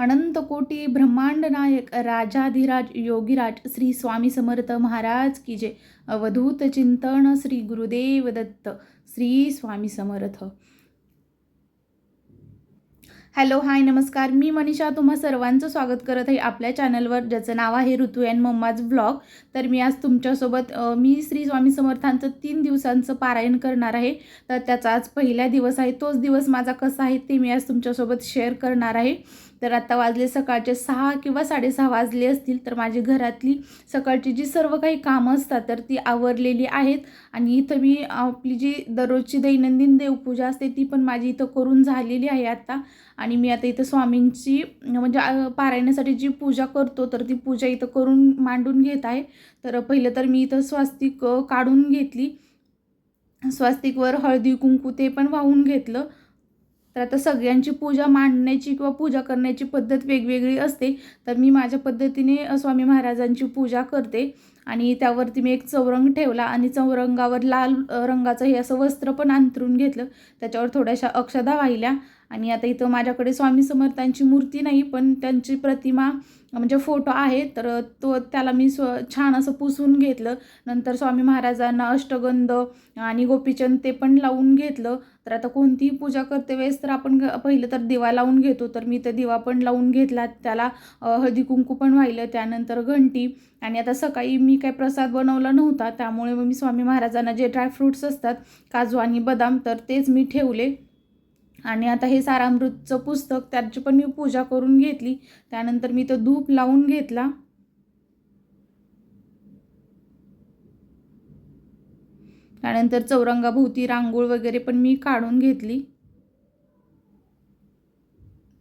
अनंतकोटी ब्रह्मांड नायक राजाधिराज योगीराज श्री स्वामी समर्थ महाराज की जय. अवधूत चिंतन श्री गुरुदेव दत्त श्री स्वामी समर्थ. हॅलो हाय नमस्कार. मी मनीषा तुम्हा सर्वांचं स्वागत करत आहे आपल्या चॅनलवर. ज्याचं नाव आहे ऋतू अँड मम्माज ब्लॉग. तर मी आज तुमच्यासोबत मी श्री स्वामी समर्थांचं तीन दिवसांचं पारायण करणार आहे. तर त्याचा आज पहिला दिवस आहे. तोच दिवस माझा कसा आहे ते मी आज तुमच्यासोबत शेअर करणार आहे. तर आता वाजले सकाळचे सहा किंवा साडेसहा वाजले असतील तर माझी घरातली सकाळची जी सर्व काही कामं असतात तर ती आवरलेली आहेत. आणि इथं मी आपली जी दररोजची दैनंदिन देवपूजा असते ती पण माझी इथं करून झालेली आहे आता. आणि मी आता इथं स्वामींची म्हणजे पारायणासाठी जी पूजा करतो तर ती पूजा इथं करून मांडून घेत आहे. तर पहिलं तर मी इथं स्वास्तिक काढून घेतली. स्वास्तिकवर हळदी कुंकू ते पण वाहून घेतलं. तर आता सगळ्यांची पूजा मांडण्याची किंवा पूजा करण्याची पद्धत वेगवेगळी असते तर मी माझ्या पद्धतीने स्वामी महाराजांची पूजा करते. आणि त्यावरती मी एक चौरंग ठेवला आणि चौरंगावर लाल रंगाचं हे असं वस्त्र पण अंथरून घेतलं. त्याच्यावर थोड्याशा अक्षदा वाहिल्या. आणि आता इथं माझ्याकडे स्वामी समर्थांची मूर्ती नाही पण त्यांची प्रतिमा म्हणजे फोटो आहे तर तो त्याला मी स्व छान असं पुसून घेतलं. नंतर स्वामी महाराजांना अष्टगंध आणि गोपीचंद ते पण लावून घेतलं. तर आता कोणतीही पूजा करते वेळेस तर आपण ग- पहिलं तर दिवा लावून घेतो. तर मी तर दिवा पण लावून घेतला. त्याला हळदी कुंकू पण वाहिलं. त्यानंतर घंटी. आणि आता सकाळी मी काय प्रसाद बनवला नव्हता. त्यामुळे मग मी स्वामी महाराजांना जे ड्रायफ्रूट्स असतात काजू आणि बदाम तर तेच मी ठेवले. आणि आता हे सारामृतचं पुस्तक त्याची पण मी पूजा करून घेतली. त्यानंतर मी तो धूप लावून घेतला. त्यानंतर चौरंगाभोवती रांगोळ वगैरे पण मी काढून घेतली.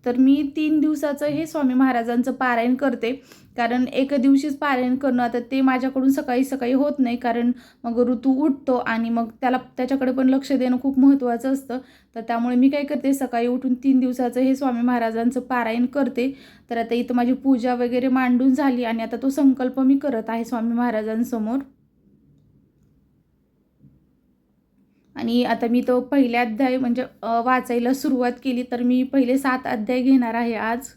तर मी तीन दिवसाचं हे स्वामी महाराजांचं पारायण करते. कारण एक दिवशीच पारायण करणं आता ते माझ्याकडून सकाळी सकाळी होत नाही. कारण मग ऋतू उठतो आणि मग त्याला त्याच्याकडे पण लक्ष देणं खूप महत्त्वाचं असतं. तर त्यामुळे मी काय करते सकाळी उठून तीन दिवसाचं हे स्वामी महाराजांचं पारायण करते. तर आता इथं माझी पूजा वगैरे मांडून झाली आणि आता तो संकल्प मी करत आहे स्वामी महाराजांसमोर. आणि आता मी तो पहिले अध्याय म्हणजे वाचायला सुरुवात केली तर मी पहिले सात अध्याय घेणार आहे आज.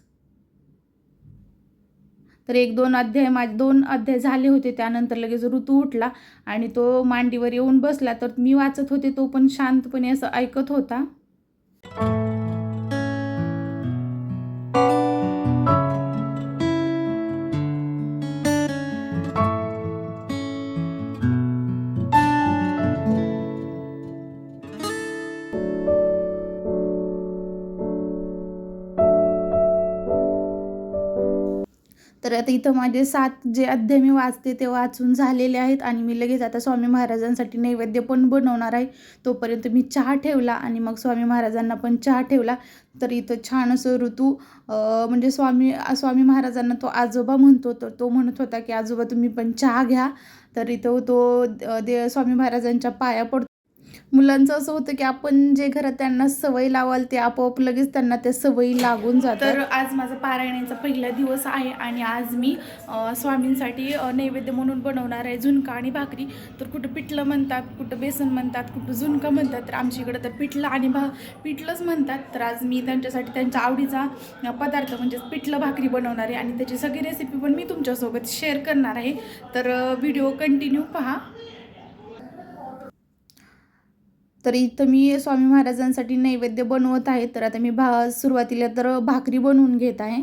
तर एक दोन अध्याय माझे दोन अध्याय झाले होते त्यानंतर लगेच ऋतू उठला आणि तो मांडीवर येऊन बसला. तर मी वाचत होते तो पण शांतपणे असं ऐकत होता. तर आता इथं माझे सात जे अध्याय मी वाचते ते वाचून झालेले आहेत आणि मी लगेच आता स्वामी महाराजांसाठी नैवेद्य पण बनवणार आहे. तोपर्यंत मी चहा ठेवला आणि मग स्वामी महाराजांना पण चहा ठेवला. तर इथं छान असं ऋतू म्हणजे स्वामी स्वामी महाराजांना तो आजोबा म्हणतो तर तो म्हणत होता की आजोबा तुम्ही पण चहा घ्या. तर इथं तो दे स्वामी महाराजांच्या पाया पडतो. मुलांचं असं होतं की आपण जे घरात त्यांना सवय लावाल ते आपोआप लगेच त्यांना त्या सवयी लागून जातात. तर आज माझा पारायणाचा पहिला दिवस आहे आणि आज मी स्वामींसाठी नैवेद्य म्हणून बनवणार आहे झुणका आणि भाकरी. तर कुठं पिठलं म्हणतात कुठं बेसन म्हणतात कुठं झुणका म्हणतात तर आमच्या इकडं तर पिठलं आणि भा पिठलंच म्हणतात. तर आज मी त्यांच्यासाठी त्यांच्या आवडीचा पदार्थ म्हणजेच पिठलं भाकरी बनवणार आहे आणि त्याची सगळी रेसिपी पण मी तुमच्यासोबत शेअर करणार आहे. तर व्हिडिओ कंटिन्यू पहा. तर इथं मी स्वामी महाराजांसाठी नैवेद्य बनवत आहे. तर आता मी भा सुरुवातीला तर भाकरी बनवून घेत आहे.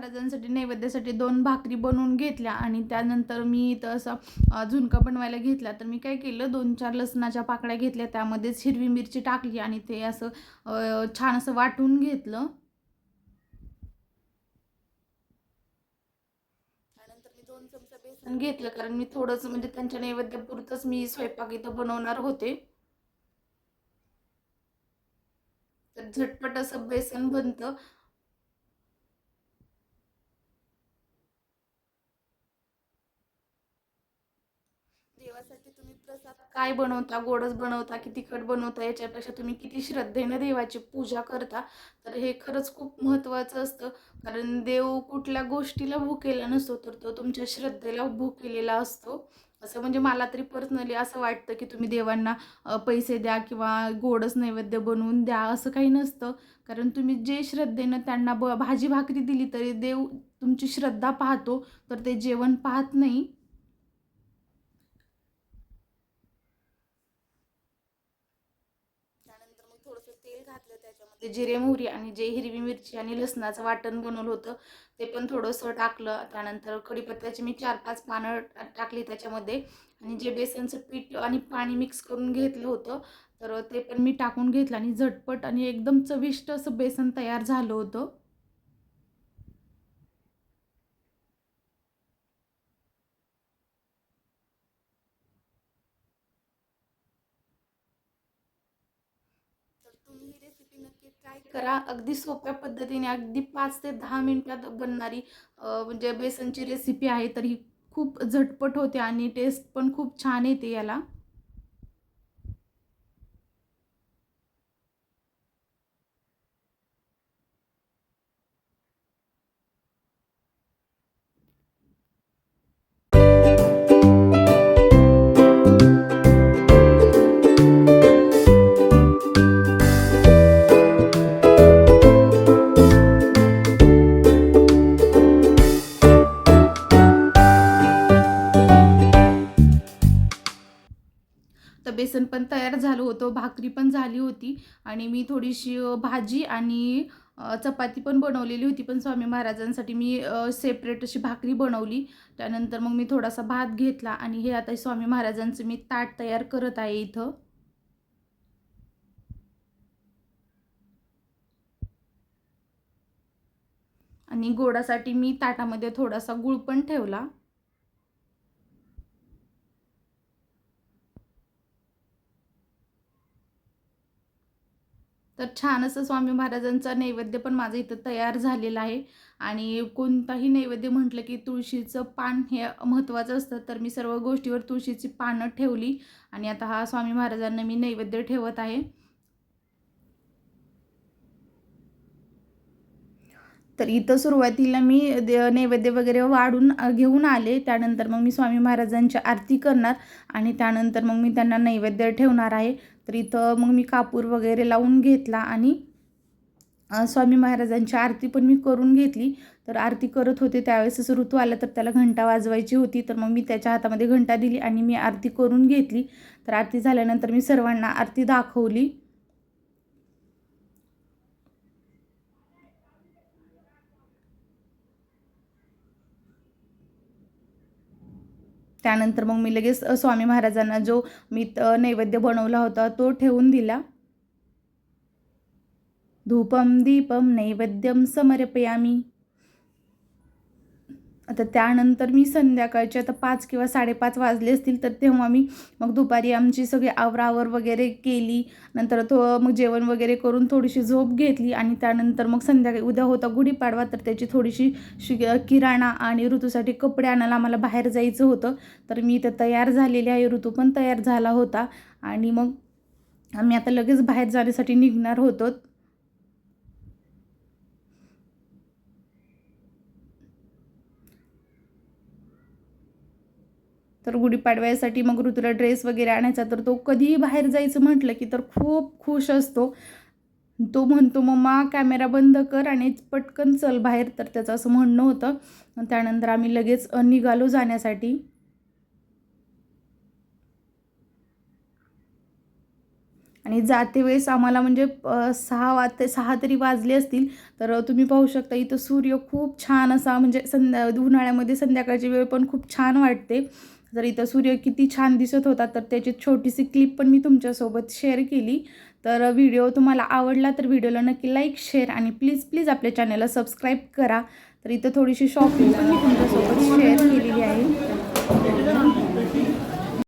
महाराजांसाठी नैवेद्यासाठी दोन भाकरी बनवून घेतल्या आणि त्यानंतर मी इथं असं झुणका बनवायला घेतला. तर मी काय केलं दोन चार लसणाच्या पाकळ्या घेतल्या त्यामध्येच हिरवी मिरची टाकली आणि ते असं छान असं वाटून घेतलं. मी दोन चमचा बेसन घेतलं कारण मी थोडंसं म्हणजे त्यांच्या नैवेद्यापुरतंच मी स्वयंपाक इथं बनवणार होते. तर झटपट असं बेसन बनतं. देवासाठी तुम्ही प्रसाद काय बनवता गोडच बनवता की तिखट बनवता याच्यापेक्षा तुम्ही किती श्रद्धेने देवाची पूजा करता तर हे खरंच खूप महत्त्वाचं असतं. कारण देव कुठल्या गोष्टीला भुकेला नसतो तर तो तुमच्या श्रद्धेला भुकेलेला असतो. असं म्हणजे मला तरी पर्सनली असं वाटतं की तुम्ही देवांना पैसे द्या किंवा गोडच नैवेद्य बनवून द्या असं काही नसतं. कारण तुम्ही जे श्रद्धेनं त्यांना ब भाजी भाकरी दिली तरी देव तुमची श्रद्धा पाहतो तर ते जेवण पाहत नाही त्यानंतर मग थोडंसं तेल ते जिरे मोहरी आणि जे हिरवी मिरची आणि लसणाचं वाटण बनवलं होतं ते पण थोडंसं टाकलं. त्यानंतर कढीपत्त्याची मी चार पाच पानं टाकली त्याच्यामध्ये. आणि जे बेसनचं पीठ आणि पाणी मिक्स करून घेतलं होतं तर ते पण मी टाकून घेतलं आणि झटपट आणि एकदम चविष्ट असं बेसन तयार झालं होतं. तुम्ही ही रेसिपी नक्की ट्राय करा. अगदी सोप्या पद्धतीने अगदी पाच ते दहा मिनिटात बनणारी म्हणजे बेसनची रेसिपी आहे तर ही खूप झटपट होते आणि टेस्ट पण खूप छान येते याला. बेसन पण तयार झालं होतं भाकरी पण झाली होती आणि मी थोडीशी भाजी आणि चपाती पण बनवलेली होती. पण स्वामी महाराजांसाठी मी सेपरेट अशी भाकरी बनवली. त्यानंतर मग मी थोडासा भात घेतला आणि हे आता स्वामी महाराजांचं मी ताट तयार करत आहे इथं. आणि गोडासाठी मी ताटामध्ये थोडासा गुळ पण ठेवला. तर छान असं स्वामी महाराजांचा नैवेद्य पण माझं इथं तयार झालेला आहे. आणि कोणताही नैवेद्य म्हटलं की तुळशीचं पान हे महत्त्वाचं असतं तर मी सर्व गोष्टीवर तुळशीची पानं ठेवली. आणि आता हा स्वामी महाराजांना मी नैवेद्य ठेवत आहे. तर इथं सुरुवातीला मी दे नैवेद्य वगैरे वाढून घेऊन आले. त्यानंतर मग मी स्वामी महाराजांची आरती करणार आणि त्यानंतर मग मी त्यांना नैवेद्य ठेवणार आहे. तर इथं मग मी कापूर वगैरे लावून घेतला आणि स्वामी महाराजांची आरती पण मी करून घेतली. तर आरती करत होते त्यावेळेस ऋतू आला तर त्याला घंटा वाजवायची होती. तर मग मी त्याच्या हातामध्ये घंटा दिली आणि मी आरती करून घेतली. तर आरती झाल्यानंतर मी सर्वांना आरती दाखवली. त्यानंतर मग मी लगेच स्वामी महाराजांना जो मी त- नैवेद्य बनवला होता तो ठेवून दिला. धूपम दीपम नैवेद्यम समर्पयामी. आता त्यानंतर मी संध्याकाळचे आता पाच किंवा साडेपाच वाजले असतील तर तेव्हा मी मग दुपारी आमची सगळी आवरावर वगैरे केली. नंतर तो मग जेवण वगैरे करून थोडीशी झोप घेतली आणि त्यानंतर मग संध्याकाळी उद्या होता गुढीपाडवा तर त्याची थोडीशी शि किराणा आणि ऋतूसाठी कपडे आणायला आम्हाला बाहेर जायचं होतं. तर मी इथं तयार झालेली आहे ऋतू पण तयार झाला होता. आणि मग आम्ही आता लगेच बाहेर जाण्यासाठी निघणार होतो. तर गुढीपाडव्यासाठी मग ऋतूला ड्रेस वगैरे आणायचा. तर तो कधीही बाहेर जायचं म्हटलं की तर खूप खुश असतो. तो म्हणतो मम्मा कॅमेरा बंद कर आणि पटकन चल बाहेर. तर त्याचं असं म्हणणं होतं. त्यानंतर आम्ही लगेच निघालो जाण्यासाठी. आणि जाते वेळेस आम्हाला म्हणजे सहा वाजते सहा तरी वाजले असतील. तर तुम्ही पाहू शकता इथं सूर्य खूप छान असा म्हणजे संध्या उन्हाळ्यामध्ये संध्याकाळची वेळ पण खूप छान वाटते. जर इथं सूर्य किती छान दिसत होता तर त्याची छोटीशी क्लिप पण मी तुमच्यासोबत शेअर केली. तर व्हिडिओ तुम्हाला आवडला तर व्हिडिओला नक्की लाईक शेअर आणि प्लीज प्लीज आपल्या चॅनलला सबस्क्राईब करा. तर इथं थोडीशी शॉपिंग पण मी तुमच्यासोबत शेअर केलेली आहे.